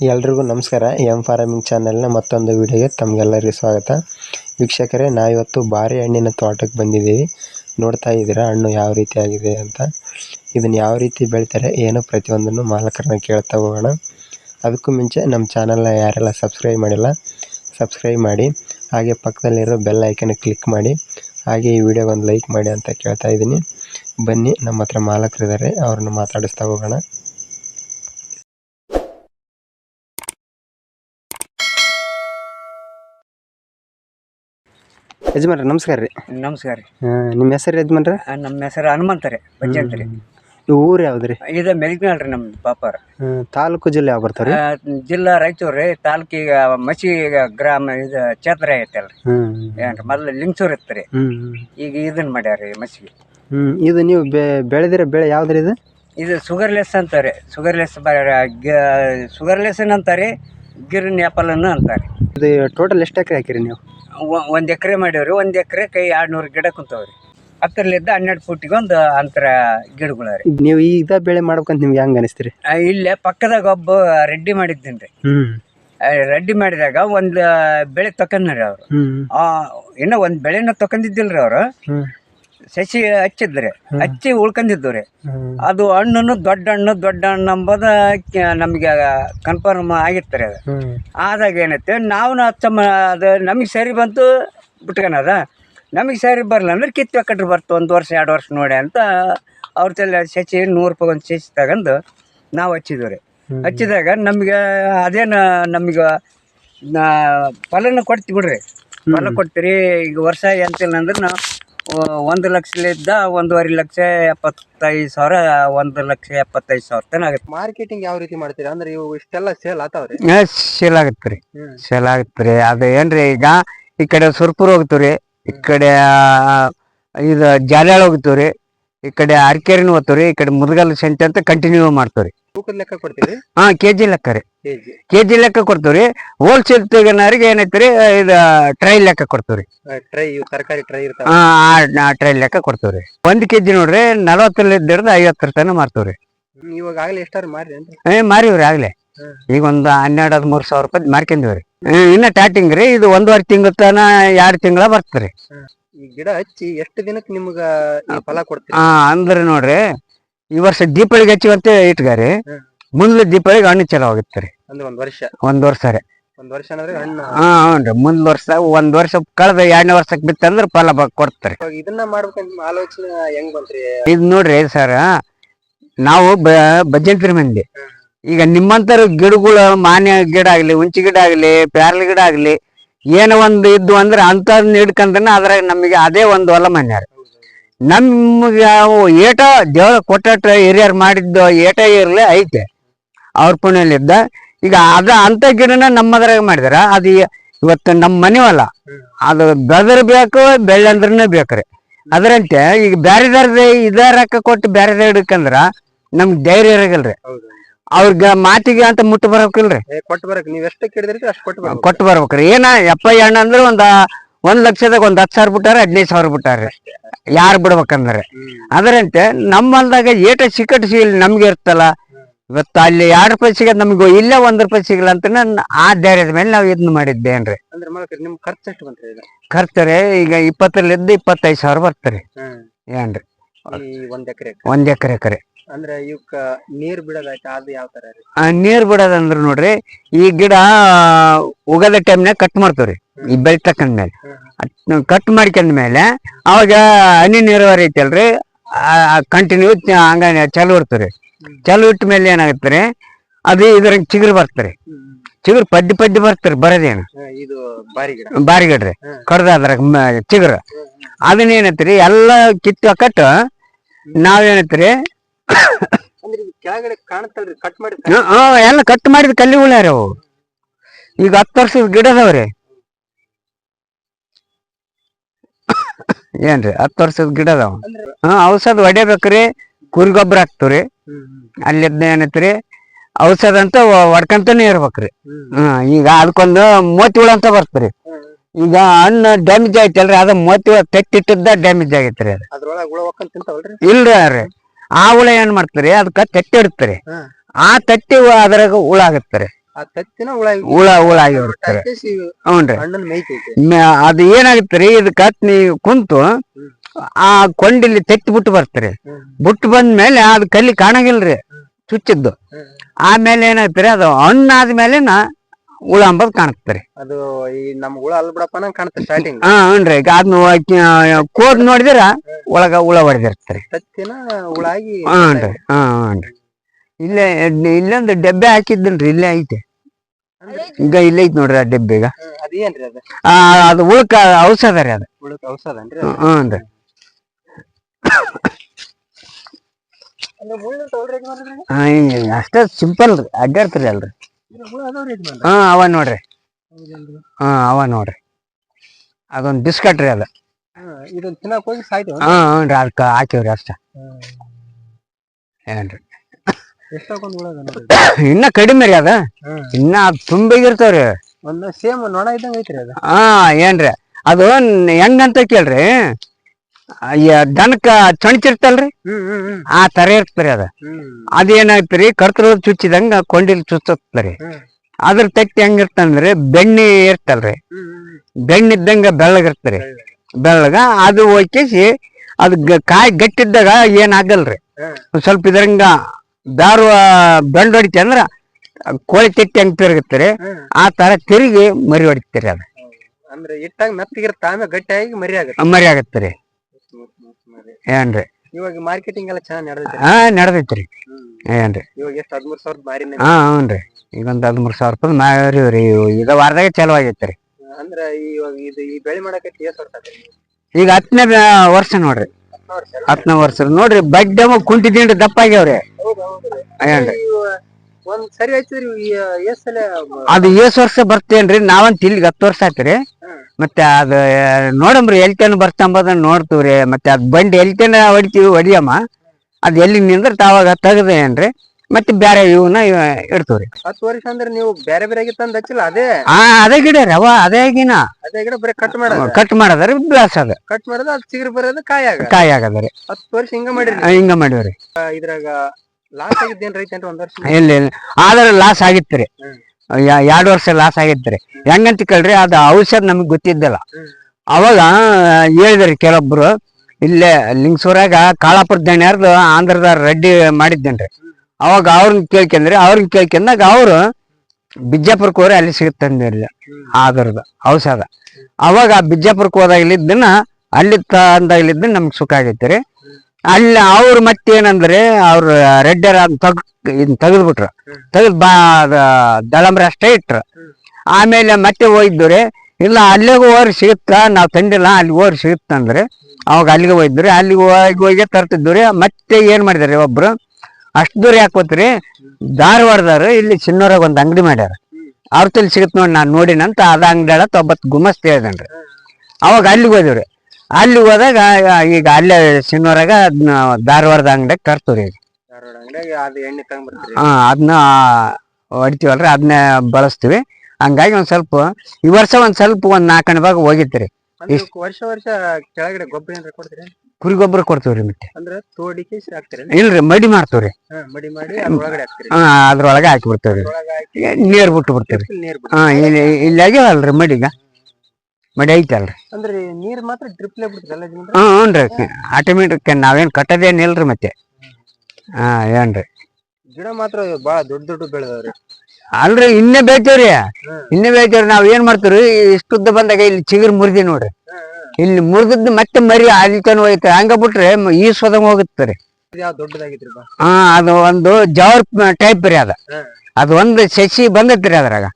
ಎಲ್ರಿಗೂ ನಮಸ್ಕಾರ. M farming ಚಾನೆಲ್ನ ಮತ್ತೊಂದು ವಿಡಿಯೋಗೆ ತಮಗೆಲ್ಲರಿಗೂ ಸ್ವಾಗತ. ವೀಕ್ಷಕರೇ, ನಾವಿವತ್ತು ಬಾರಿ ಹಣ್ಣಿನ ತೋಟಕ್ಕೆ ಬಂದಿದ್ದೀವಿ. ನೋಡ್ತಾ ಇದ್ದೀರಾ ಹಣ್ಣು ಯಾವ ರೀತಿ ಆಗಿದೆ ಅಂತ. ಇದನ್ನು ಯಾವ ರೀತಿ ಬೆಳಿತಾರೆ, ಏನು ಪ್ರತಿಯೊಂದನ್ನು ಮಾಲಕರನ್ನ ಕೇಳ್ತಾ ಹೋಗೋಣ. ಅದಕ್ಕೂ ಮುಂಚೆ ನಮ್ಮ ಚಾನಲ್ನ ಯಾರೆಲ್ಲ ಸಬ್ಸ್ಕ್ರೈಬ್ ಮಾಡಿಲ್ಲ, ಸಬ್ಸ್ಕ್ರೈಬ್ ಮಾಡಿ. ಹಾಗೆ ಪಕ್ಕದಲ್ಲಿರೋ ಬೆಲ್ ಐಕನ್ ಕ್ಲಿಕ್ ಮಾಡಿ. ಹಾಗೆ ಈ ವಿಡಿಯೋಗೆ ಒಂದು ಲೈಕ್ ಮಾಡಿ ಅಂತ ಕೇಳ್ತಾ ಇದ್ದೀನಿ. ಬನ್ನಿ, ನಮ್ಮ ಹತ್ರ ಮಾಲಕರಿದ್ದಾರೆ, ಅವ್ರನ್ನ ಮಾತಾಡಿಸ್ತಾ ಹೋಗೋಣ. ಯಜಮಾನ್ರೆ ನಮಸ್ಕಾರ ರೀ. ನಮಸ್ಕಾರ ರೀ. ನಿಮ್ಮ ಹೆಸರು ಯಜಮಾನ್ರ? ನಮ್ಮ ಹೆಸರು ಹನುಮಂತರಿ ಬಜ್ಜಂತ ಈ ಊರು ಯಾವ್ದು ರೀ? ಇದು ಮೆಲ್ಕಿನಾಳ್ ರೀ ನಮ್ಮ ಪಾಪಾರ ತಾಲೂಕು ಜಿಲ್ಲೆ ಯಾವ ಬರ್ತಾರೆ ಜಿಲ್ಲಾ ರಾಯಚೂರು ರೀ ತಾಲೂಕಿಗ ಮಸಿ ಗ್ರಾಮ ಇದು ಛತ್ರ ಐತಲ್ರಿ ಏನ್ರಿ ಮೊದ್ಲು ಲಿಂಗಸೂರ್ ಇತ್ತು ರೀ. ಈಗ ಇದನ್ನ ಮಾಡ್ಯಾರ ಮಸಿಗೆ ಹ್ಞೂ ಇದು ನೀವು ಬೆ- ಬೆಳೆದಿರೋ ಬೆಳೆ ಯಾವ್ದ್ರಿ ಇದು? ಇದು ಶುಗರ್ಲೆಸ್ ಅಂತಾರೆ ಸುಗರ್ಲೆಸ್ ಸುಗರ್ಲೆಸ್ ಅಂತಾರೆ ಗಿರ್ನ್ ಆ್ಯಪಲನ್ನು ಅಂತಾರೆ ಇದು ಟೋಟಲ್ ಎಷ್ಟು ಎಕರೆ ಹಾಕಿರಿ ನೀವು? ಒಂದ್ ಎಕರೆ ಮಾಡೇವ್ರಿ. ಒಂದು ಎಕರೆ ಕೈ ಎರಡ್ನೂರು ಗಿಡ ಕುಂತಾವ್ರಿ. ಹತ್ತರಲ್ಲಿದ್ದ ಹನ್ನೆರಡು ಫೂಟಿಗೆ ಒಂದು ಅಂತರ ಗಿಡಗಳ ರೀ. ಈಗ ನೀವು ಇದ ಬೆಳೆ ಮಾಡ್ಬೇಕಂತ ನಿಮ್ಗೆ ಹೆಂಗ್ ಅನಿಸ್ತೀರಿ? ಆ, ಇಲ್ಲೇ ಪಕ್ಕದಾಗ ಒಬ್ಬ ರೆಡ್ಡಿ ಮಾಡಿದ್ದೀನಿ ರೀ. ಹ್ಮ್. ರೆಡ್ಡಿ ಮಾಡಿದಾಗ ಒಂದು ಬೆಳೆ ತಕೊಂಡ್ರಿ ಅವರು. ಹ್ಮ್. ಇನ್ನೂ ಒಂದು ಬೆಳೆನ ತಕೊಂಡಿದ್ದಿಲ್ರಿ ಅವರು. ಹ್ಮ್. ಸಸಿ ಹಚ್ಚಿದ್ರೆ ಹಚ್ಚಿ ಉಳ್ಕೊಂಡಿದ್ದು ರೀ ಅದು ಹಣ್ಣು ದೊಡ್ಡ ಹಣ್ಣು ದೊಡ್ಡ ಹಣ್ಣು ಅಂಬೋದು ನಮಗೆ ಕನ್ಫರ್ಮ್ ಆಗಿರ್ತಾರೆ ಅದು. ಆದಾಗ ಏನೈತೆ ನಾವು ಹಚ್ಚಮ್ಮ ಅದು ನಮಗೆ ಸರಿ ಬಂತು ಬಿಟ್ಕೊಳದ ನಮಗೆ ಸರಿ ಬರಲ್ಲ ಅಂದ್ರೆ ಕಿತ್ತು ಕಟ್ರಿ ಬರ್ತು ಒಂದು ವರ್ಷ ಎರಡು ವರ್ಷ ನೋಡಿ ಅಂತ ಅವ್ರ ತಲೆ ಸಸಿ ನೂರು ರೂಪಾಯಿ ಒಂದು ಸಸಿ ತಗೊಂಡು ನಾವು ಹಚ್ಚಿದ್ವಿ ರೀ. ಹಚ್ಚಿದಾಗ ನಮಗೆ ಅದೇನು ನಮಗೆ ಫಲನ ಕೊಡ್ತೀವಿ ಬಿಡ್ರಿ. ಫಲ ಕೊಡ್ತೀರಿ ಈಗ ವರ್ಷ ಎಂತಿಲ್ಲ ಅಂದ್ರೆ ನಾವು ಒಂದು ಲಕ್ಷಲಿದ್ದ ಒಂದೂವರೆ ಲಕ್ಷ ಎಪ್ಪತ್ತೈದು ಸಾವಿರ ಒಂದು ಲಕ್ಷ ಎಪ್ಪತ್ತೈದು ಸಾವಿರ ತನಕ ಆಗುತ್ತೆ. ಮಾರ್ಕೆಟಿಂಗ್ ಯಾವ ರೀತಿ ಮಾಡ್ತೀರಾ? ಅಂದ್ರೆ ಇವು ಇಷ್ಟೆಲ್ಲ ಸೇಲ್ ಆತಾವ್ರಿ ಸೇಲ್ ಆಗುತ್ತೆ ರೀ. ಹ್ಮ್. ಸೇಲ್ ಆಗುತ್ತೆ ರೀ. ಅದು ಏನ್ರಿ ಈಗ ಈ ಕಡೆ ಸುರ್ಪುರ್ ಹೋಗ್ತೀವಿ ಈ ಕಡೆ ಇದು ಜಾಲ್ಯಾಳ ಹೋಗ್ತೀವಿ ರೀ. ಈ ಕಡೆ ಅರಕೇರಿನೂ ಹೋಗ್ತೀವಿ ರೀ. ಈ ಕಡೆ ಮುದಗಲ್ ಸಂತೆ ಅಂತ ಕಂಟಿನ್ಯೂ ಮಾಡ್ತೀವಿ ರೀ. ತೂಕದ ಲೆಕ್ಕ ಕೊಡ್ತೀರಿ? ಹಾ ಕೆಜಿ ಲೆಕ್ಕ ರೀ. ಕೆಜಿ. ಲೆಕ್ಕ ಕೊಡ್ತೀವ್ರಿ. ಹೋಲ್ಸೇಲ್ ತೆಗನವ್ರಿಗೆ ಏನೈತ್ರಿ ಇದು ಟ್ರೈ ಲೆಕ್ಕ ಕೊಡ್ತೀವ್ರಿ. ಟ್ರೈ ತರಕಾರಿ ಟ್ರೈ ಇರ್ತಾವ. ಆ ಟ್ರೈ ಲೆಕ್ಕ ಕೊಡ್ತೀವ್ರಿ. ಒಂದ್ ಕೆಜಿ ನೋಡ್ರಿ ನಲವತ್ತರಿಂದ ಐವತ್ತು ಐವತ್ತರ ತನಕ ಮಾರ್ತೀವಿ ರೀ ಇವಾಗ ಆಗ್ಲಿ ಎಷ್ಟಾರು ಮಾರಿ ಏ ಮಾರಿವ್ರಿ ಆಗ್ಲೇ. ಈಗ ಒಂದು ಹನ್ನೆರಡು ಹದಿಮೂರು ಸಾವಿರ ರೂಪಾಯಿ ಮಾರ್ಕೊಂಡಿವ್ರಿ. ಇನ್ನ ಸ್ಟಾರ್ಟಿಂಗ್ ರೀ ಇದು ಒಂದೂವರೆ ತಿಂಗಳ ತನ ಎರಡು ತಿಂಗಳ ಬರ್ತದ್ರಿ. ಈ ಗಿಡ ಹಚ್ಚಿ ಎಷ್ಟು ದಿನಕ್ಕೆ ನಿಮ್ಗ ಫಲ ಕೊಡ್ತೀರಿ? ಹಾ ಅಂದ್ರೆ ನೋಡ್ರಿ ಈ ವರ್ಷ ದೀಪಾವಳಿಗೆ ಹಚ್ಚಿವಂತೆ ಇಟ್ಗಾರಿ. ಮುಂದೆ ದೀಪಾವಳಿಗೆ ಹಣ್ಣು ಚಲೋ ಆಗುತ್ತೆ ರೀ ಅಂದ್ರೆ ಒಂದ್ ವರ್ಷ. ಒಂದ್ ವರ್ಷ ರೀ ಒಂದ್ ವರ್ಷ ಅಂದ್ರೆ ಹಣ್ಣು. ಹಾ ಹ್ಞೂ ಮುಂದ್ ವರ್ಷ ಒಂದ್ ವರ್ಷ ಕಳೆದ ಎರಡನೇ ವರ್ಷಕ್ಕೆ ಬಿತ್ತಂದ್ರ ಫಲ ಬ ಕೊಡ್ತಾರೆ. ಇವಾಗ ಇದನ್ನ ಮಾಡ್ಬೇಕಂತ ಆಲೋಚನೆ ಹೆಂಗ್ ಬಂತ್ರಿ? ಇದು ನೋಡ್ರಿ ಸರ್ ನಾವು ಬಜೆಂಟ್ರಿ ಮಂದಿ. ಈಗ ನಿಮ್ಮಂತರ ಗಿಡಗಳು ಮಾನ್ಯ ಗಿಡ ಆಗ್ಲಿ ಉಂಚಿ ಗಿಡ ಆಗ್ಲಿ ಪ್ಯಾರ್ಲಿ ಗಿಡ ಆಗ್ಲಿ ಏನೋ ಒಂದು ಇದ್ದು ಅಂದ್ರೆ ಅಂತದ್ನ ಹಿಡ್ಕಂದ್ರೆ ಅದ್ರಾಗ ನಮಗೆ ಅದೇ ಒಂದು ಹೊಲ ಮನ್ಯಾರ. ನಮ್ಗೆ ಏಟ ದೇವ್ರ ಕೊಟ್ಟ ಹಿರಿಯರ್ ಮಾಡಿದ್ದು ಏಟ ಇರಲಿ ಐತೆ. ಅವ್ರ ಪುಣ್ಯಲಿದ್ದ ಈಗ ಅದ ಅಂತ ಗಿಡನ ನಮ್ಮದ್ರಾಗ ಮಾಡಿದಾರ. ಅದು ಇವತ್ತು ನಮ್ಮ ಮನೆವಲ್ಲ. ಅದು ಬೆದರ್ ಬೇಕು ಬೆಳ್ಳಂದ್ರನೇ ಬೇಕ್ರಿ. ಅದರಂತೆ ಈಗ ಬ್ಯಾರೆದಾರ್ದ ಇದ ರೊಕ್ಕ ಕೊಟ್ಟು ಬ್ಯಾರೆದ ಹಿಡಕಂದ್ರ ನಮ್ಗೆ ಧೈರ್ಯ ಇರಗಲ್ರಿ. ಅವ್ರಿಗೆ ಮಾತಿಗೆ ಅಂತ ಮುಟ್ಟು ಬರ್ಬೇಕಿಲ್ರಿ. ಕೊಟ್ಟು ಬರಕ್ ನೀವು ಎಷ್ಟು ಕೇಳಿದ್ರಿ ಅಷ್ಟು ಕೊಟ್ಟು ಬರ್ಬೇಕು. ಕೊಟ್ಟು ಬರ್ಬೇಕ್ರಿ. ಏನ ಎಪ್ಪ ಎಣ್ಣ ಅಂದ್ರೆ ಒಂದ ಒಂದ್ ಲಕ್ಷದಾಗ ಒಂದ್ ಹತ್ತು ಸಾವಿರ ಬಿಟ್ಟಾರ ಹದಿನೈದು ಸಾವಿರ ಬಿಟ್ಟಾರ. ಯಾರು ಬಿಡ್ಬೇಕಂದ್ರೆ. ಅದರಂತೆ ನಮ್ಮ ಹೊಲ್ದಾಗ ಏಟ ಸಿಕ್ಕಟ್ಟು ಸಿಗಲಿ ನಮ್ಗೆ ಇರ್ತಲ್ಲ. ಇವತ್ತು ಅಲ್ಲಿ ಎರಡು ರೂಪಾಯಿ ಸಿಗದ್ ನಮ್ಗೆ ಇಲ್ಲೇ ಒಂದ್ ರೂಪಾಯಿ ಸಿಗಲ್ಲ ಅಂತ ನಾನ್ ಆ ಧೈರ್ಯದ ಮೇಲೆ ನಾವು ಇದನ್ನ ಮಾಡಿದ್ದೇನ್ರಿ ನಿಮ್ ಖರ್ಚು ಎಷ್ಟು ಬಂತ್ರಿ ಖರ್ಚರೆ ಈಗ ಇಪ್ಪತ್ತರಲ್ಲಿದ್ದು ಇಪ್ಪತ್ತೈದು ಸಾವಿರ ಬರ್ತಾರೆ. ಏನ್ರಿ. ಒಂದ್ ಎಕರೆ ಒಂದ್ ಎಕರೆ ಎಕರೆ ಅಂದ್ರೆ ಇವಕ್ಕ ನೀರ್ ಬಿಡೋದಾಯ್ತು ಅದು ಯಾವ ತರ ರೀ? ಆ ನೀರ್ ಬಿಡೋದಂದ್ರ ನೋಡ್ರಿ ಈ ಗಿಡ ಉಗದ ಟೈಮ್ನಾಗ ಕಟ್ ಮಾಡ್ತೇವ್ರಿ ಈ ಬೆಳಿತಕ್ಕಂದ್ಮೇಲೆ ಕಟ್ ಮಾಡ್ಕೊಂಡ್ಮೇಲೆ ಅವಾಗ ಹನಿ ನೀರಾವರಿ ಐತಲ್ರಿ ಕಂಟಿನ್ಯೂ ಹಂಗ ಚಾಲು ಇಡ್ತೀರಿ ಚಾಲು ಇಟ್ಟ ಮೇಲೆ ಏನಾಗತ್ತೆ ಅದು ಇದ್ರ ಚಿಗುರು ಬರ್ತಾರೆ ಚಿಗುರು ಪದ್ದಿ ಪದ್ದಿ ಬರ್ತಾರೆ ಬರೋದೇನು? ಹ್ಮ್, ಇದು ಬಾರಿ ಗಿಡ. ರೀ ಹ್ಮ್. ಕಡ್ದ ಮ- ಚಿಗುರು. ಅದನ್ನ ಏನೈತ್ರಿ ಎಲ್ಲ ಕಿತ್ತು ಕಟ್ಟು ನಾವೇನೈತ್ರಿ ಅಂದ್ರೆ ಕೆಳಗಡೆ ಕಟ್ ಮಾಡಿ ಎಲ್ಲ ಕಟ್ ಮಾಡಿದ ಕಲ್ಲಿ ಉಳ್ಯಾರ ಅವು. ಈಗ ಹತ್ತು ವರ್ಷದ ಗಿಡ ಅದಾವ್ರಿ ಏನ್ರಿ ಹತ್ತು ವರ್ಷದ ಗಿಡ ಅದಾವ ಹಾ ಔಷಧ ಹೊಡಿಬೇಕ್ರಿ ಕುರಿ ಗೊಬ್ಬರ ಹಾಕ್ತಿವ್ರಿ. ಅಲ್ಲಿದ್ದ ಏನೈತ್ರಿ ಔಷಧ ಅಂತ ಹೊಡ್ಕಂತಾನೆ ಇರ್ಬೇಕ್ರಿ. ಹ್ಮ್. ಹ್ಮ್ ಈಗ ಅದಕ್ಕೊಂದು ಮೋತಿ ಹುಳ ಅಂತ ಬರ್ತರಿ ಈಗ ಹಣ್ಣು ಡ್ಯಾಮೇಜ್ ಆಯ್ತಲ್ರಿ ಅದ ಮೋತಿ ಹುಳ ತೆತ್ತಿಟ್ಟದ್ದ ಡ್ಯಾಮೇಜ್ ಆಗೈತ್ರಿ ಅದ್ರೊಳಗೆ ಇಲ್ರಿ ಅವ್ರಿ ಆ ಹುಳ ಏನ್ ಮಾಡ್ತಾರೆ ಅದಕ್ಕ ತಟ್ಟಿ ಇಡ್ತಾರೆ. ಆ ತಟ್ಟಿ ಅದ್ರಾಗ ಹುಳ ಆಗತ್ತಾರೆ ಹುಳ ಹುಳ ಆಗಿ ಆಗಿರ್ತಾರೆ ಹ್ಞೂನ್ರಿ. ಅದು ಏನಾಗುತ್ತೆ ಇದು ಕತ್ ನೀ ಕುಂತು ಆ ಕೊಂಡಿಲಿ ತಟ್ಟಿ ಬಿಟ್ಟು ಬರ್ತಾರೆ. ಬಿಟ್ಟು ಬಂದ ಬಂದ್ಮೇಲೆ ಅದು ಕಲ್ಲಿ ಕಾಣಂಗಿಲ್ರಿ ಚುಚ್ಚಿದ್ದು. ಆಮೇಲೆ ಏನಾಗ್ತಾರೆ ಅದು ಹಣ್ಣಾದ್ಮೇಲೆ ಹುಳ ಅಂಬದ್ ಕಾಣುತ್ತಾರೆ ಅದು ಈ ನಮ್ ಹುಳ ಅಲ್ ಬಿಡಪ್ಪ ನಂಗ್ ಕಾಣುತ್ತೆ ಸ್ಟಾರ್ಟಿಂಗ್ ಹಾ ಹ್ಞೂನ್ರಿ ಈಗ ಅದ್ನ ಕೋದ್ ನೋಡಿದಿರ? ಒಳಗ ಹುಳ ಹೊಡೆದಿರ್ತಾರೆ ಸತ್ತಿನ ಹುಳ ಆಗಿ ಹ್ಞೂನ್ರಿ ಹಾ ಹ್ಞೂನ್ರಿ ಇಲ್ಲೇ ಇಲ್ಲೊಂದು ಡಬ್ಬೆ ಹಾಕಿದ್ದನ್ರಿ ಇಲ್ಲೇ ಐತೆ. ಈಗ ಇಲ್ಲೇ ಐತಿ ನೋಡ್ರಿ ಆ ಡಬ್ಬೆ ಈಗ. ಹ್ಮ್, ಅದೇನ್ರಿ ಅದು? ಆ, ಅದು ಉಳ್ಕ ಔಷಧ ರೀ ಅದು. ಹುಳಕ್ ಹ್ಞೂನ್ರಿ ಅದು? ಹಾ ಹಿಂಗೆ ಅಷ್ಟೇ ಸಿಂಪಲ್ ರೀ ಅಡ್ಡಾಡ್ತೀರಿ ಅಲ್ರಿ. ಇದ್ರಾಗ ಹುಳ ಅದಾವ್ರಿ ಯಜಮಾನ್ರೆ? ಹಾ ಅವ ನೋಡ್ರಿ. ಹೌದೇನ್ರಿ? ಹಾ ಅವ ನೋಡ್ರಿ. ಅದೊಂದ್ ಬಿಸ್ಕಟ್ ರೀ ಅದು. ಹ್ಮ್, ಇದನ್ನ ತಿನ್ನಕ್ ಹೋಗಿ ಸಾಯ್ತೇವ? ಹಾ ಹ್ಞೂನ್ರಿ ಅದಕ್ಕ ಹಾಕಿವ್ರಿ ಅಷ್ಟ. ಏನ್ರಿ? ಎಷ್ಟಾಕೊಂದ್ ಹುಳ ಅದ ನೋಡ್ರಿ? ಇನ್ನ ಕಡಿಮೆ ರೀ ಅದ. ಹ್ಮ್. ಇನ್ನ ತುಂಬಿಗಿರ್ತಾವ್ರಿ ಒಂದ್ ಸೇಮ್ ನೊಣ ಇದ್ದಂಗ ಐತ್ರಿ ಅದು? ಹಾ ಏನ್ರಿ? ಅದು ನ್- ಹೆಂಗಂತ ಕೇಳ್ರಿ. ಆ, ಚಣಚಿರ್ತಲ್ರಿ ದನಕ್ಕ ಆ ತರ ಇರ್ತರಿ ಅದ. ಅದೇನಾಗ್ತರಿ ಕರ್ತರ ಚುಚ್ಚಿದಂಗ ಕೊಂಡಿಲ್ ಚುಚ್ಚತ್ರಿ ಹ್ಮ್. ಅದ್ರ ತಟ್ಟಿ ಹೆಂಗಿರ್ತಂದ್ರಿ ಬೆಣ್ಣೆ ಇರ್ತಲ್ರಿ. ಬೆಣ್ಣೆ ಇದ್ದಂಗ ಬೆಣ್ಣಿದ್ದಂಗ ಬೆಳ್ಳಗಿರ್ತರಿ ಬೆಳ್ಳಗ ಅದು ಹೋಗಿಸಿ ಅದ್ ಕಾಯಿ ಗಟ್ಟಿದ್ದಾಗ ಏನ್ ಆಗಲ್ರಿ ಸ್ವಲ್ಪ ಇದ್ರಂಗ ದಾರು ಬೆಂಡ್ ಹೊಡಿತಿ ಅಂದ್ರ ಕೋಳಿ ತಟ್ಟಿ ಹೆಂಗ್ ತಿರುಗುತ್ತರಿ. ಆ ತರ ತಿರುಗಿ ಮರಿ ಹೊಡಿತೀರಿ ಅದ. ಅಂದ್ರೆ ಇಟ್ಟಾಗ ಮೆತ್ತಗಿರುತ್ತೆ ಆಮೇಲೆ ಗಟ್ಟಿಯಾಗಿ ಮರಿ ಆಗತ್ತೆ. ಮರಿ ಆಗತ್ರಿ ಏನ್ರಿ? ಇವಾಗ ಮಾರ್ಕೆಟಿಂಗ್ ಎಲ್ಲ ಚೆನ್ನಾಗಿ ನಡೆದೈತೆ. ಹಾ ನಡೆದೈತ್ರಿ. ಏನ್ರಿ? ಇವಾಗ ಎಷ್ಟು ಹದಿಮೂರು ಸಾವಿರದ ಮಾರಿನ ಹಾ ಹ್ಞೂನ್ರಿ. ಈಗ ಒಂದ್ ಹದಿಮೂರು ಸಾವಿರ ರೂಪಾಯಿ ಮಾರಿವ್ರಿ ಇದ ವಾರದಾಗ ಚಲೋ ರೀ. ಅಂದ್ರ ಇವಾಗ ಇದು ಈ ಬೆಳೆ ಮಾಡಕ್ಕೆ ಎಷ್ಟು ವರ್ಷ ಆತ್ರಿ? ಈಗ ಹತ್ತನೇ ವರ್ಷ ನೋಡ್ರಿ. ಹತ್ತು ವರ್ಷ ಅಲ್ಲ? ಹತ್ತನೇ ವರ್ಷ. ನೋಡ್ರಿ ಬಡ್ಡಮ ಕುಂಟಿದಿಂಡ್ರಿ ದಪ್ಪ ಆಗ್ಯಾವ್ರಿ. ಹೌದು ಹೌದ್ರಿ. ಏನ್ರಿ? ಇವು ಒಂದ್ ಸರಿ ಹಚ್ಚಿದ್ರಿ ಎಷ್ಟ್ ಸಲ ಅದು ಎಷ್ಟ್ ವರ್ಷ ಬರ್ತೇನ್ರಿ ನಾವಂತ ಇಲ್ಲಿಗೆ ಹತ್ತು ವರ್ಷ ಆಯ್ತ್ರಿ ಹ್ಮ್. ಮತ್ತೆ ಅದ ನೋಡಮ್ರಿ ಎಲ್ತೇನ ಬರ್ತಂಬದನ್ನ ನೋಡ್ತೀವ್ರಿ. ಮತ್ತೆ ಅದ್ ಬಂಡಿ ಎಲ್ತೇನ ಹೊಡಿತೀವಿ ಹೊಡಿಯಮ್ಮ. ಅದ್ ಎಲ್ಲಿ ನಿಂದ್ರ ತಾವಾಗ ತೆಗದೇನ್ರಿ ಮತ್ತೆ ಬ್ಯಾರೆ ಇವನ್ನ ಇವ ಇಡ್ತೀವ್ರಿ. ಹತ್ತು ವರ್ಷ ಅಂದ್ರೆ ನೀವು ಬೇರೆ ಬೇರೆ ತಂದ್ ಹಚ್ಚಿಲ್ಲ ಅದೇ? ಆ ಅದೇ ಗಿಡ ರೀ ಅವ ಅದೇ ಗಿನ ಅದೇ ಗಿಡ ಬರೀ ಕಟ್ ಮಾಡ ಕಟ್ ಮಾಡದ್ರಿ ಅದ ಕಟ್ ಮಾಡೋದು ಅದ್ ಚಿಗುರು ಬರೋದು ಕಾಯಿ ಆಗ? ಕಾಯಿ ಆಗದ್ರಿ ಹತ್ತು ವರ್ಷ ಹಿಂಗ ಮಾಡಿ ಹಿಂಗ ಮಾಡಿವ್ರಿ. ಇದ್ರಾಗ ಲಾಸ್ ಆಗಿದ್ದೇನ್ ರೈತ ಅಂತ ಒಂದ್ ವರ್ಷ? ಇಲ್ಲ ಇಲ್ಲ. ಆದ್ರೆ ಲಾಸ್ ಆಗಿತ್ರಿ. ಎರಡು ವರ್ಷ ಲಾಸ್ ಆಗಿತ್ರಿ ಹೆಂಗಂತ ಕೇಳ್ರಿ ಅದು ಔಷಧ ನಮಗ್ ಗೊತ್ತಿದ್ದಲ್ಲ. ಅವಾಗ ಹೇಳಿದ್ರಿ ಕೆಲವೊಬ್ರು ಇಲ್ಲೇ ಲಿಂಗಸೂರಾಗ ಕಾಳಾಪುರ ದಣ್ಯಾರ್ದು ಆಂಧ್ರದ ರೆಡ್ಡಿ ಮಾಡಿದ್ದೇನ್ರಿ ಅವಾಗ ಅವ್ರನ್ನ ಕೇಳ್ಕೊಂಡ್ರಿ ಅವ್ರನ್ನ ಕೇಳ್ಕೊಂಡಾಗ ಅವರು ಬಿಜಾಪುರಕ್ಕೆ ಹೋದ್ರೆ ಅಲ್ಲಿ ಸಿಗುತ್ತಂದಿರ್ಲಿ ಆದ್ರದ್ದು ಔಷಧ. ಅವಾಗ ಬಿಜಾಪುರಕ್ಕೆ ಹೋದಾಗಲಿದ್ದನ್ನ ಅಲ್ಲಿ ತಂದಾಗಲಿದ್ದ ನಮ್ಗೆ ಸುಖ ಆಗೈತೆ ರೀ. ಅಲ್ಲಿ, ಅವ್ರು ಮತ್ತೇನಂದ್ರೆ, ಅವ್ರು ರೆಡ್ಡರ ತಗ್ ಇದನ್ನ ತೆಗೆದ್ಬಿಟ್ರು. ತೆಗೆದ್ ಬಾ, ಅದ ದಳಂಬ್ರ ಅಷ್ಟೇ ಇಟ್ರು. ಆಮೇಲೆ ಮತ್ತೆ ಹೋಯ್ದ್ರೆ ಇಲ್ಲ, ಅಲ್ಲಿಗೆ ಓರ್ ಸಿಗುತ್ತಾ ನಾವು ತಂದಿಲ್ಲ, ಅಲ್ಲಿ ಓರ್ ಸಿಗುತ್ತಂದ್ರೆ ಅವಾಗ ಅಲ್ಲಿಗೆ ಹೋಗಿದ್ರಿ ಅಲ್ಲಿಗೆ ಹೋಗಿ ಹೋಗಿ ತರ್ತಿದ್ದು ರೀ ಮತ್ತೆ ಏನ್ ಮಾಡಿದಾರೆ ಒಬ್ರು? ಅಷ್ಟು ದೂರ ಯಾಕೆ ಹೋತ್ರಿ? ಧಾರವಾಡದವ್ರು, ಇಲ್ಲಿ ಚಿನ್ನೂರಾಗ ಒಂದು ಅಂಗಡಿ ಮಾಡ್ಯಾರ. ಅವ್ರ ತಲೆ ಸಿಗುತ್ತೆ ನೋಡಿ, ನಾನು ನೋಡಿನಂತ, ಅದ ಅಂಗಡಿ ಹೇಳ ಒಬ್ಬತ್ತು ಗುಮಸ್ತಿ ಹೇಳ್ದನ್ರಿ ಅವಾಗ ಅಲ್ಲಿಗೆ ಹೋದಿವ್ರಿ ಅಲ್ಲಿಗೆ ಹೋದಾಗ ಈಗ ಅಲ್ಲೇ ಶನಿವಾರಾಗ ಅದ್ನ ಧಾರವಾಡದ ಅಂಗಡಿಯಾಗ ತರ್ತೀವ್ರಿ ಹಾ ಅದನ್ನ ಹೊಡಿತೀವಲ್ರಿ ಅದನ್ನ ಬಳಸ್ತೀವಿ. ಹಂಗಾಗಿ ಒಂದ್ ಸ್ವಲ್ಪ ಈ ವರ್ಷ ಒಂದ್ ಸ್ವಲ್ಪ ಒಂದ್ ನಾಲ್ಕನೇ ಭಾಗ ಹೋಗಿತ್ರಿ. ವರ್ಷ ವರ್ಷ ಕೆಳಗಡೆ ಗೊಬ್ಬರ ಏನಾರ ಕೊಡ್ತೀರಿ ಕುರಿ ಗೊಬ್ಬರ ಕೊಡ್ತೀವ್ರಿ ಮತ್ತೆ. ಅಂದ್ರೆ ತೋಡಿಕೆ ಹಾಕ್ತೀರಿ ಇಲ್ರಿ ಮಡಿ ಮಾಡ್ತೀವ್ರಿ ಹಾ ಮಡಿ ಮಾಡಿ ಅದ್ರೊಳಗೆ ಹಾಕಿ ಬಿಡ್ತೇವ್ರಿ. ನೀರ್ ಬಿಟ್ಟು ಬಿಡ್ತೇವ್ರಿ. ಹಾ ಇಲ್ಲಿ ಇಲ್ಲಿ ಆಗ್ಯಾವಲ್ರಿ ಮಡಿಗ. ಮಡಿ ಐತಲ್ರಿ. ಅಂದ್ರೆ ನೀರ್ ಮಾತ್ರ ಡ್ರಿಪ್ಲೆ ಬಿಡ್ತೀರಲ್ಲ? ಹ್ಞೂ ರೀ ಆಟೋಮೆಟಿಕ್ ನಾವೇನ್ ಕಟ್ಟೋದೇನಿಲ್ರಿ ಮತ್ತೆ. ಹಾಂ ಏನ್ರಿ. ಗಿಡ ಮಾತ್ರ ಭಾಳ ದೊಡ್ಡ ದೊಡ್ಡ ಬೆಳೆದವ್ರಿ. ಅಲ್ರಿ ಇನ್ನೇ ಬೇಯ್ತೇವ್ರಿ ಇನ್ನೇ ಬೇಯ್ತೇವ್ರಿ ನಾವ್ ಏನ್ ಮಾಡ್ತೀವ್ರಿ? ಇಷ್ಟುದ್ದ ಬಂದಾಗ ಇಲ್ಲಿ ಚಿಗುರ್ ಮುರಿದಿ ನೋಡ್ರಿ. ಇಲ್ಲಿ ಮುರಿದದ್ದು ಮತ್ತೆ ಮರಿ ಅಲ್ಲಿ ತನ ಹೋಯ್ತು. ಹಂಗ ಬಿಟ್ರೆ ಮ- ಈ ಸ್ವದಂಗ ಹೋಗುತ್ತೆ ರೀ. ಯಾವ ಬಾ. ಹಾ ಅದು ಒಂದು ಜವರ್ ಟೈಪ್ ರೀ ಅದ. ಅದು ಒಂದು ಸಸಿ ಬಂದೈತ್ರಿ ಅದ್ರಾಗ.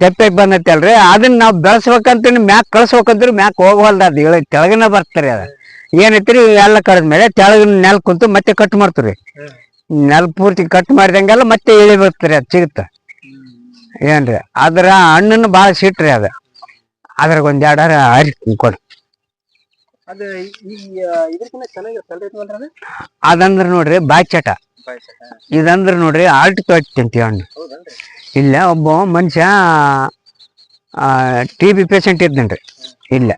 ತಪ್ಪಿ ಬಂದೈತೆ. ಅಲ್ರಿ. ಅದನ್ನ ನಾವು ಬೆಳೆಸ್ಬೇಕಂತ ಮ್ಯಾಕ್ ಕಳ್ಸ್ಬೇಕಂದ್ರೆ ಮ್ಯಾಕ್ ಹೋಗವಲ್ದ ಅದು ಇಳ ಕೆಳಗಿನ ಬರ್ತಾರೆ ಅದ. ಏನೈತ್ರಿ ಎಲ್ಲ ಕಳೆದ್ಮೇಲೆ ತೆಳಗಿನ ನೆಲ ಕುಂತು ಮತ್ತೆ ಕಟ್ ಮಾಡ್ತೀವ್ರಿ. ನೆಲ್ ಪೂರ್ತಿ ಕಟ್ ಮಾಡಿದಂಗೆಲ್ಲ ಮತ್ತೆ ಇಳಿ ಬರ್ತಾರೆ ಅದು ಸಿಗುತ್ತ. ಏನ್ರಿ ಅದ್ರ ಹಣ್ಣನ್ನು ಭಾಳ ಸಿಟ್ರಿ ಅದ. ಅದ್ರಾಗ ಒಂದ್ ಎರಡಾರ ಹರಿ ಕೊಡು? ಅದಂದ್ರ ನೋಡ್ರಿ ಬಾಯ್ಚಟ ಪಾಯ್ಸ. ಇದಂದ್ರ ನೋಡ್ರಿ ಆಲ್ಟ್ ಕಟ್ಟಿ ಅಂತ ಹಣ್ಣು ಇಲ್ಲ ಒಬ್ಬ ಮನುಷ್ಯ ಟಿ ಬಿ ಪೇಷಂಟ್ ಇದ್ದನ್ರಿ. ಇಲ್ಲ.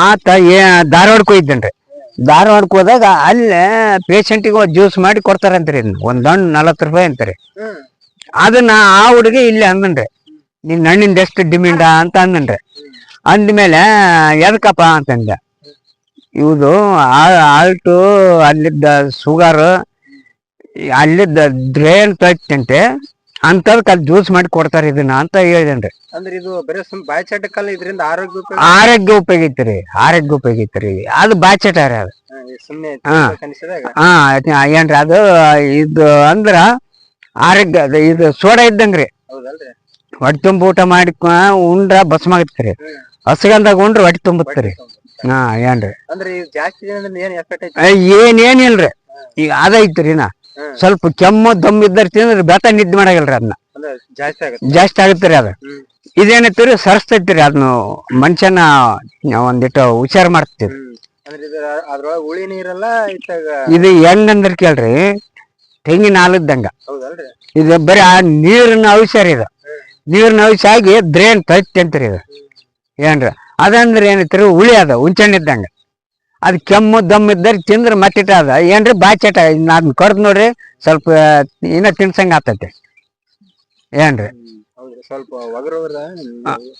ಆತ ಏ ಧಾರವಾಡಕ್ಕೆ ಹೋಗಿದ್ದನ್ರಿ. ಧಾರವಾಡಕ್ಕೆ ಹೋದಾಗ ಅಲ್ಲೇ ಪೇಷಂಟಿಗೆ ಜ್ಯೂಸ್ ಮಾಡಿ ಕೊಡ್ತಾರಂತ್ರಿ ಇದನ್ನ ಒಂದ್ ಹಣ್ಣು ನಲವತ್ತು ರೂಪಾಯಿ ಅಂತಾರೆ. ಅದನ್ನ ಆ ಹುಡುಗಿ ಇಲ್ಲಿ ಅಂದನ್ರಿ ನಿನ್ ಹಣ್ಣಿಂದ ಎಷ್ಟು ಡಿಮಿಂಡ ಅಂತ ಅಂದನ್ರಿ ಅಂದ್ಮೇಲೆ ಎದಕ್ಕಪ್ಪ ಅಂತಂದ. ಇವುದು ಆಲ್ಟು ಅಲ್ಲಿದ್ದ ಶುಗರ್ ಅಲ್ಲಿದ್ದ ಡ್ರೈನ್ ತಟ್ಟಂತೆ ಅಂತದಕ್ಕೆ ಅಲ್ಲಿ ಜ್ಯೂಸ್ ಮಾಡಿ ಕೊಡ್ತಾರೆ ಇದನ್ನ ಅಂತ ಹೇಳಿದೇನ್ರಿ. ಅಂದ್ರೆ ಇದು ಬರೀ ಸುಮ್ ಇದರಿಂದ ಆರೋಗ್ಯ ಉಪಯೋಗ ಆರೋಗ್ಯ ಉಪಯೋಗ ಐತ್ರಿ ಆರೋಗ್ಯ ಉಪಯೋಗ ಐತ್ರಿ. ಅದು ಬಾಯ್ಚಾಟ ರೀ ಅದು. ಹಾ, ಇದು ಸುಮ್ನೆ ಹಾ. ಕನಿಸಿದಾಗ ಹಾ ಅದ್ ಏನ್ರಿ ಅದು ಇದು ಅಂದ್ರ ಆರೋಗ್ಯ ಅದು ಇದು ಸೋಡ ಇದ್ದಂಗ್ರಿ. ಹೌದಲ್ರಿ. ಹೊಟ್ಟೆ ತುಂಬ ಊಟ ಮಾಡಿ ಉಂಡ್ರ ಭಸ್ಮಾಗತ್ರಿ. ಹಸಗಂದಾಗ ಉಂಡ್ರ ಹೊಟ್ಟೆ ತುಂಬತ್ರಿ. ಹಾ ಏನ್ರಿ. ಅಂದ್ರೆ ಇದು ಜಾಸ್ತಿ ದಿನದಿಂದ ಏನ್ ಎಫೆಕ್ಟ್ ಐತಿ ಏ, ಏನೇನಿಲ್ರಿ ಈಗ ಅದೈತ್ರಿ ನಾ. ಸ್ವಲ್ಪ ಕೆಮ್ಮು ದಮ್ ಇದ್ದರೆ ತಿಂದ್ರೆ ಬೆತ್ತ ನಿದ್ದೆ ಮಾಡಾಗಲ್ರಿ ಅದನ್ನ ಅಂದ್ರೆ ಜಾಸ್ತಿ ಆಗುತ್ತೆ. ರೀ ಅದು. ಇದೇನೈತಿ ರೀ ಸರಸ್ತೈತಿ ರೀ ಅದನ್ನ ಮನುಷ್ಯನ ಒಂದಿಟ್ಟು ಹುಷಾರ್ ಮಾಡ್ತೀವಿ. ಇದು ಅದ್ರೊಳಗ ಹುಳಿ ನೀರಲ್ಲ ಇದು ಹೆಂಗಂದ್ರ ಕೇಳ್ರಿ ತೆಂಗಿನ ಹಾಲಿದ್ದಂಗ. ಇದು ಬರೀ ಆ ನೀರಿನ ರೀ ಇದು. ನೀರಿನ ಅಂಶ ಆಗಿ ದ್ರೇನ್ ತೈತಿ ಅಂತೀರಿ ಇದು. ಏನ್ರಿ ಅದಂದ್ರೆ ಏನೈತಿ ಹುಳಿ ಅದ ಹುಂಚಣ್ಣ ಇದ್ದಂಗ ಅದ್ ಕೆಮ್ಮು ದಮ್ ಇದ್ದರೆ ತಿಂದ್ರೆ ಮತ್ತಿಟ ಅದ. ಏನ್ರಿ ಬಾಚಟ ಅದನ್ನ ಕೊಡ್ದು ನೋಡ್ರಿ ಸ್ವಲ್ಪ ಇನ್ನ ತಿನ್ಸಂಗ ಆತೈತಿ. ಏನ್ರಿ? ಸ್ವಲ್ಪ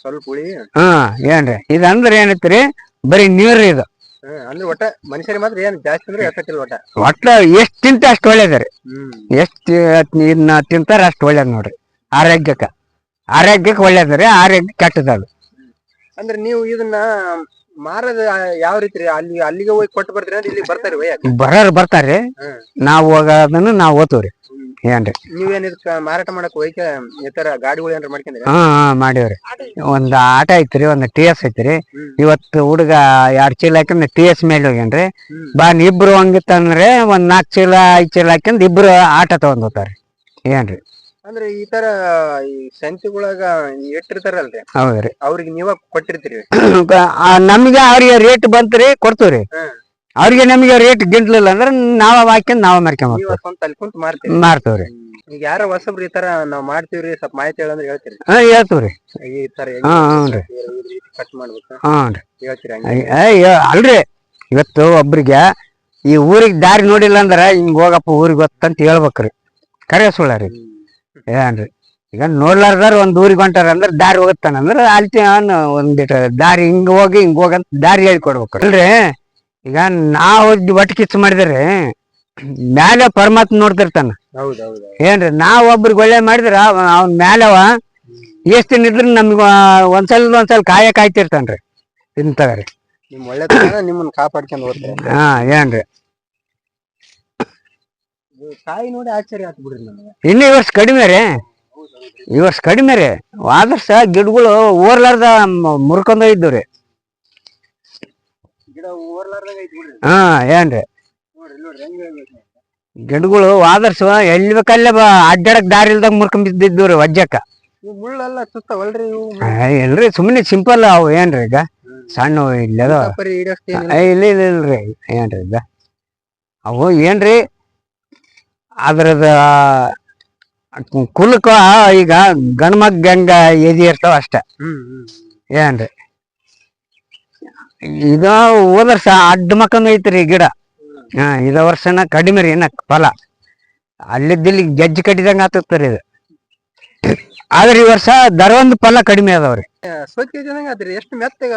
ಸ್ವಲ್ಪ ಹುಳಿ. ಹಾ ಏನ್ರಿ? ಇದಂದ್ರೆ ಏನೈತ್ರಿ ಬರೀ ನೀರ್ ಇದು. ಅಂದ್ರೆ ಒಟ್ಟ ಮನುಷ್ಯರಿಗೆ ಮಾತ್ರ ಏನ್ ಜಾಸ್ತಿ ಅಂದ್ರೆ ಎಫೆಕ್ಟ್ ಒಟ್ಟ. ಒಟ್ಟ ಎಷ್ಟ್ ತಿಂತ ಅಷ್ಟ್ ಒಳ್ಳೇದ್ರಿ ಎಷ್ಟ್ ಇದನ್ನ ತಿಂತಾರ ಅಷ್ಟ್ ಒಳ್ಳೇದ್ ನೋಡ್ರಿ. ಆರೋಗ್ಯಕ್ಕ. ಆರೋಗ್ಯಕ್ಕೆ ಒಳ್ಳೇದ್ರಿ ಆರೋಗ್ಯ ಕೆಟ್ಟದದು ಅಂದ್ರೆ ನೀವು ಇದನ್ನ ಮಾರದ ಯಾವ ರೀತಿ ರೀ? ಅಲ್ಲಿ ಅಲ್ಲಿಗೆ ಹೋಗಿ ಕೊಟ್ಟು ಬರ್ತೀರಿ ಅಂದ್ರೆ ಇಲ್ಲಿ ಬರ್ತಾರೆ ಒಯ್ಯಾಕ ಬರೋರ್ ನಾವು ಹ್ಮ್. ನಾವ್ ಹೋಗೋದನ್ನ ನಾವ್ ಓದ್ತೀವ್ರಿ. ಏನ್ರಿ? ನೀವೇನ್ ಇದಕ್ಕ ಮಾರಾಟ ಮಾಡಕ್ ಹೋಯ್ಕ ಈ ತರ ಗಾಡಿಗಳು ಏನಾರ ಮಾಡ್ಕೊಂಡ್ರಿ? ಹಾ ಹಾ ಮಾಡೇವ್ರಿ. ಒಂದ್ ಆಟ ಐತ್ರಿ ಒಂದ್ ಟಿ ಎಸ್ ಐತ್ರಿ. ಹ್ಮ್. ಇವತ್ತು ಹುಡುಗ ಎರಡ್ ಚೀಲ ಹಾಕಿಂದ ಟಿ ಎಸ್ ಮೇಲೆ ಹೋಗ್ಯಾನ್ರಿ. ಹ್ಮ್. ಬಾ ನೀ ಇಬ್ರು ಹಂಗಿತ್ತಂದ್ರೆ ಒಂದ್ ನಾಲ್ಕ್ ಚೀಲ ಐದ್ ಚೀಲ ಹಾಕೊಂಡ್ ಇಬ್ರು ಆಟ ತಗೊಂಡ್ ಹೋಗ್ತಾರ್ರಿ. ಏನ್ರಿ? ಅಂದ್ರೆ ಈ ತರ ಈ ಸಂತಿಗೊಳಗ ಇಟ್ಟಿರ್ತಾರಲ್ರಿ? ಹೌದ್ರಿ ಅವ್ರಿಗೆ ನೀವ ಕೊಟ್ಟಿರ್ತೀರಿ? ಆ, ನಮ್ಗೆ ಅವ್ರಿಗೆ ರೇಟ್ ಬಂತ್ರಿ ಕೊಡ್ತೀವ್ರಿ ಹ್ಮ್. ಅವ್ರಿಗೆ ನಮಗೆ ರೇಟ್ ಗಿಂಟ್ಲಿಲ್ಲ ಅಂದ್ರೆ ನಾವ ಹಾಕ್ಯಂದ್ ನಾವ ನೀವ ಸ್ವಂತ ಅಲ್ಲಿ ಕುಂತ ಮಾರ್ತೀರಿ ಮಾರ್ತೇವ್ರಿ ಈಗ ಯಾರ ಹೊಸಬ್ರು ಈ ತರ ನಾವ್ ಮಾಡ್ತೀವ್ರಿ ಸ್ವಲ್ಪ ಮಾಹಿತಿ ಹೇಳಂದ್ರೆ ಹೇಳ್ತೀರಿ. ಹಾ ಹೇಳ್ತೀವ್ರಿ ಈ ತರ ಹಾ ಕಟ್ ಮಾಡ್ಬೇಕು? ಹೇಳ್ತೀರಿ ಹಂಗೆ. ಅಯ್- ಅಯ್ಯೋ ಅಲ್ರಿ. ಇವತ್ತು ಒಬ್ರಿಗೆ ಈ ಊರಿಗೆ ದಾರಿ ನೋಡಿಲ್ಲ ಅಂದ್ರೆ ಹಿಂಗ್ ಹೋಗಪ್ಪ ಊರಿಗೆ ಗೊತ್ತಂತ ಹೇಳ್ಬೇಕ್ರಿ. ಕರೆ ಸುಳ್ಳ ರೀ ಏನ್ರಿ ಈಗ ನೋಡ್ಲಾರ್ದಾರ ಒಂದ್ ಊರಿಗೆ ಹೊಂಟಾರ ಅಂದ್ರ ದಾರಿ ಹೋಗುತ್ತಾನ. ಅಂದ್ರ ಅಲ್ಲಿ ಒಂದಿಟ ದಾರಿ ಹಿಂಗ್ ಹೋಗಿ ಹಿಂಗ್ ಹೋಗಂತ ದಾರಿ ಹೇಳ್ಕೊಡ್ಬೇಕು. ಅಲ್ರಿ? ಈಗ ನಾವು ಒಟ್ಟು ಕಿಚ್ಚು ಮಾಡಿದ್ರಿ ಮ್ಯಾಲೆ ಪರಮಾತ್ಮ ನೋಡ್ತಿರ್ತಾನ. ಏನ್ರಿ ನಾವ್ ಒಬ್ರಿಗೆ ಒಳ್ಳೆ ಮಾಡಿದ್ರ ಅವ್ನ ಮ್ಯಾಲವ ಎಷ್ಟ್ ದಿನ ಇದ್ರ ನಮ್ಗ ಒಂದ್ಸಲ ಒಂದ್ಸಲ ಕಾಯ ಕಾಯ್ತಿರ್ತಾನ್ರಿ. ಇಂತವ್ರಿ ನಿಮ್ ಒಳ್ಳೆತನ ನಿಮ್ಮನ್ನ ಕಾಪಾಡ್ಕೊಂಡ್ ಹೋಗ್ತಾರೆ. ಹಾ ಏನ್ರಿ? ತಾಯಿ ನೋಡಿ ಆಶ್ಚರ್ಯ ಆತ್ ಬಿಡ್ರಿ ನಮ್ಗೆ. ಇನ್ನು ಈ ವರ್ಷ ಕಡಿಮೆ ರೀ. ಈ ವರ್ಷ ಕಡಿಮೆ ರೀ. ಆದರ್ಶ ಗಿಡಗಳು ಓರ್ಲಾರ್ದ ಮುರ್ಕೊಂಡ ಇದ್ದು ರೀ. ಗಿಡ ಓರ್ಲಾರ್ದಾಗ ಐತಿ ಬಿಡ್ರಿ. ಹಾ ಏನ್ರಿ ನೋಡ್ರಿ ನೋಡ್ರಿ ಹೆಂಗ್ ಹೇಳ್ಬೇಕು ಗಿಡಗಳು ಆದರ್ಶ ಎಲ್ಲಿ ಬೇಕಲ್ಲೇ ಬ ಅಡ್ಡಾಡಕ್ ದಾರಿ ಇಲ್ದಾಗ ಮುರ್ಕೊಂಡ್ ಬಿದ್ದಿದ್ದು ರೀ ವಜ್ಜಕ್ಕ. ಇವು ಮುಳ್ಳೆಲ್ಲ ಸುತ್ತವಲ್ರಿ ಇವು ಆ, ಎಲ್ರಿ ಸುಮ್ಮನೆ ಸಿಂಪಲ್ ಅವು ಏನ್ರಿ ಈಗ. ಸಣ್ಣ ಇಲ್ಲದ. ಇಲ್ಲ ಇಲ್ಲ ಇಲ್ರಿ ಏನ್ರಿ ಈಗ. ಅವು ಏನ್ರಿ ಅದ್ರದ ಕುಲಕ ಈಗ ಗಂಡ್ಮಗ್ ಹೆಂಗ ಎದಿ ಇರ್ತಾವ ಅಷ್ಟ. ಏನ್ರಿ? ಇದು ಹೋದ ವರ್ಷ ಅಡ್ಡ ಮಕ್ಕಂದು ಐತ್ರಿ ಗಿಡ. ಹಾ ಇದ ವರ್ಷನ ಕಡಿಮೆ ರೀ ಇನ್ನ ಫಲ. ಅಲ್ಲಿದ್ದಲ್ಲಿ ಗೆಜ್ಜೆ ಕಟ್ಟಿದಂಗ ಆತತ್ರಿ ಇದು. ಆದ್ರೆ ಈ ವರ್ಷ ದರೊಂದು ಫಲ ಕಡಿಮೆ ಅದಾವ್ರಿ. ಎಷ್ಟು ಮೆತ್ತಗ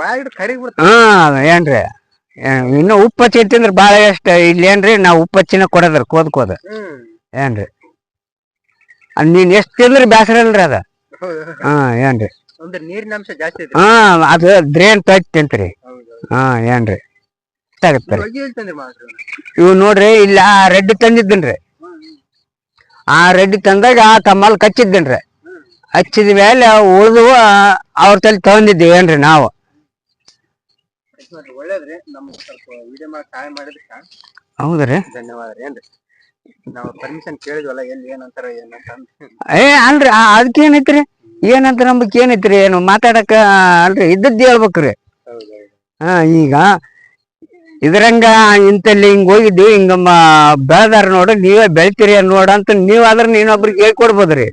ಬಾಯಿ ಬಿಡ್ತ ಹಾ ಏನ್ರಿ? ಇನ್ನು ಉಪ್ಪು ಹಚ್ಚಿ ತಿಂದ್ರೆ ಭಾಳ ಎಷ್ಟ ಇಲ್ಲಿ ಏನ್ರಿ ನಾವು ಉಪ್ಪು ಹಚ್ಚಿನ ಕೊಡದ್ರಿ ಕೋದ್ ಕೋದ. ಏನ್ರಿ? ಅದ್ ನೀನ್ ಎಷ್ಟ್ ತಿಂದ್ರಿ ಬ್ಯಾಸರ ಇಲ್ರಿ ಅದ. ಹಾ ಏನ್ರಿ? ಅಂದ್ರೆ ನೀರಿನ ಅಂಶ ಜಾಸ್ತಿ ಐತಿ ಹಾ ಅದು ದ್ರೇನ್ ತೈತಿಂತ್ರಿ ಹೌದು ಹಾ ಏನ್ರಿ? ರೀ. ಹೊಗೆ ಮಾತ್ರ? ಇವ್ ನೋಡ್ರಿ ಇಲ್ಲ ಆ ರೆಡ್ ತಂದಿದ್ದನ್ರಿ. ಆ ರೆಡ್ ತಂದಾಗ ಆ ತಮ್ಮಲ್ ಕಚ್ಚಿದ್ದನ್ರಿ. ಹಚ್ಚಿದ ಮೇಲೆ ಉಳಿದು ಅವ್ರ ತಲೆ ತಗೊಂಡಿದ್ದೀವಿ ಏನ್ರಿ ನಾವು. ಒಳ್ಳೇದ್ರಿ ನಮ್ಗೆ ಸ್ವಲ್ಪ ವಿಡಿಯೋ ಮಾಡಿ ಸಹಾಯ ಮಾಡಿದ್ರಿ ಹೌದ್ರಿ ಧನ್ಯವಾದ ರೀ ಏನ್ರಿ ನಾವು ಪರ್ಮಿಷನ್ ಕೇಳಿದ್ವಲ್ಲ ಎಲ್ಲಿ ಏನಂತಾರ ಏನಂತ ಏ ಅಲ್ರಿ ಆ- ಅದಕ್ಕೇನೈತ್ರಿ? ಏನಂತ ನಂಬಕ್ ಏನೈತ್ರಿ ಏನು ಮಾತಾಡಕ ಅಲ್ರಿ ಇದ್ದದ್ದು ಹೇಳ್ಬೇಕ್ರಿ. ಹಾ ಈಗ ಇದ್ರಂಗ ಇಂತಲ್ಲಿ ಹಿಂಗ್ ಹೋಗಿದ್ವಿ ಹಿಂಗಮ್ಮ ಬೆಳೆದಾರ ನೋಡು ನೀವೇ ಬೆಳಿತೀರಿ ನೋಡ ಅಂತ ನೀವ್ ಆದ್ರ ನೀನೊಬ್ರಿಗೆ ಹೇಳ್ಕೊಡ್ಬೋದ್ರಿ.